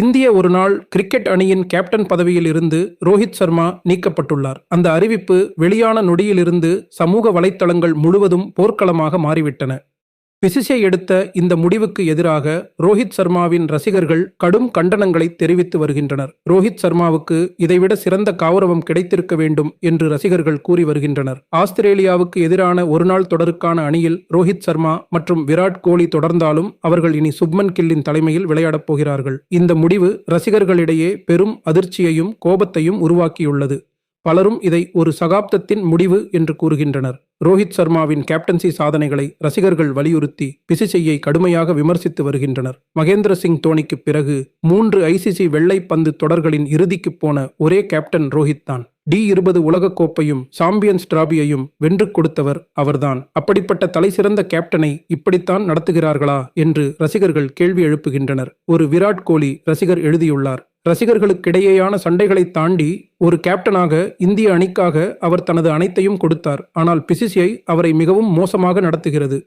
இந்திய ஒருநாள் கிரிக்கெட் அணியின் கேப்டன் பதவியில் இருந்து ரோஹித் சர்மா நீக்கப்பட்டுள்ளார். அந்த அறிவிப்பு வெளியான நொடியிலிருந்து சமூக வலைத்தளங்கள் முழுவதும் போர்க்களமாக மாறிவிட்டன. பிசிசிஐ எடுத்த இந்த முடிவுக்கு எதிராக ரோஹித் சர்மாவின் ரசிகர்கள் கடும் கண்டனங்களை தெரிவித்து வருகின்றனர். ரோஹித் சர்மாவுக்கு இதைவிட சிறந்த கௌரவம் கிடைத்திருக்க வேண்டும் என்று ரசிகர்கள் கூறி வருகின்றனர். ஆஸ்திரேலியாவுக்கு எதிரான ஒருநாள் தொடருக்கான அணியில் ரோஹித் சர்மா மற்றும் விராட் கோலி தொடர்ந்தாலும் அவர்கள் இனி சுப்மன் கில்லின் தலைமையில் விளையாடப் போகிறார்கள். இந்த முடிவு ரசிகர்களிடையே பெரும் அதிர்ச்சியையும் கோபத்தையும் உருவாக்கியுள்ளது. பலரும் இதை ஒரு சகாப்தத்தின் முடிவு என்று கூறுகின்றனர். ரோஹித் சர்மாவின் கேப்டன்சி சாதனைகளை ரசிகர்கள் வலியுறுத்தி பிசிசிஐயை கடுமையாக விமர்சித்து வருகின்றனர். மகேந்திர சிங் தோனிக்கு பிறகு மூன்று ஐசிசி வெள்ளை பந்து தொடர்களின் இறுதிக்கு போன ஒரே கேப்டன் ரோஹித் தான். டி இருபது உலகக்கோப்பையும் சாம்பியன்ஸ் டிராபியையும் வென்று கொடுத்தவர் அவர்தான். அப்படிப்பட்ட தலைசிறந்த கேப்டனை இப்படித்தான் நடத்துகிறார்களா என்று ரசிகர்கள் கேள்வி எழுப்புகின்றனர். ஒரு விராட் கோலி ரசிகர் எழுதியுள்ளார் ரசிகர்களுக்கிடையேயான சண்டைகளை தாண்டி ஒரு கேப்டனாக இந்திய அணிக்காக அவர் தனது அனைத்தையும் கொடுத்தார். ஆனால் பிசிசிஐ அவரை மிகவும் மோசமாக நடத்துகிறது.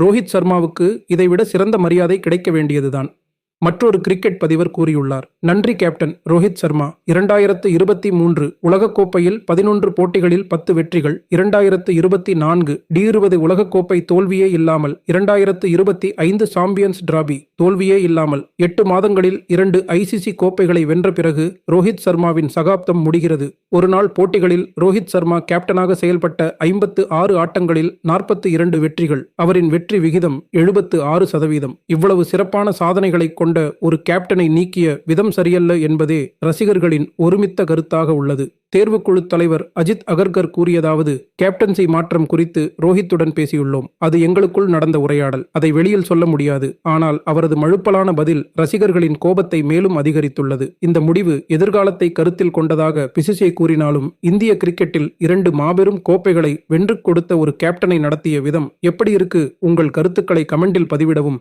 ரோஹித் சர்மாவுக்கு இதைவிட சிறந்த மரியாதை கிடைக்க வேண்டியதுதான். மற்றொரு கிரிக்கெட் பதிவர் கூறியுள்ளார். நன்றி கேப்டன் ரோஹித் சர்மா. இரண்டாயிரத்து இருபத்தி மூன்று உலகக்கோப்பையில் பதினொன்று போட்டிகளில் பத்து வெற்றிகள் இரண்டாயிரத்து இருபத்தி நான்கு டி இருபது உலகக்கோப்பை தோல்வியே இல்லாமல் இரண்டாயிரத்து இருபத்தி ஐந்து சாம்பியன்ஸ் டிராபி தோல்வியே இல்லாமல் எட்டு மாதங்களில் இரண்டு ஐசிசி கோப்பைகளை வென்ற பிறகு ரோஹித் சர்மாவின் சகாப்தம் முடிகிறது. ஒருநாள் போட்டிகளில் ரோஹித் சர்மா கேப்டனாக செயல்பட்ட ஐம்பத்து ஆறு ஆட்டங்களில் நாற்பத்தி இரண்டு வெற்றிகள். அவரின் வெற்றி விகிதம் எழுபத்து ஆறு சதவீதம். இவ்வளவு சிறப்பான சாதனைகளை கொண்ட ஒரு கேப்டனை நீக்கிய விதம் சரியல்ல என்பதே ரசிகர்களின் ஒருமித்த கருத்தாக உள்ளது. தேர்வுக்குழு தலைவர் அஜித் அகர்கர் கூறியதாவது கேப்டன்சி மாற்றம் குறித்து ரோஹித்துடன் பேசியுள்ளோம். அது எங்களுக்குள் நடந்த உரையாடல். அதை வெளியில் சொல்ல முடியாது. ஆனால் அவரது மழுப்பலான பதில் ரசிகர்களின் கோபத்தை மேலும் அதிகரித்துள்ளது. இந்த முடிவு எதிர்காலத்தை கருத்தில் கொண்டதாக பிசிசிஐ கூறினாலும் இந்திய கிரிக்கெட்டில் இரண்டு மாபெரும் கோப்பைகளை வென்று கொடுத்த ஒரு கேப்டனை நடத்திய விதம் எப்படி இருக்கு? உங்கள் கருத்துக்களை கமெண்டில் பதிவிடவும்.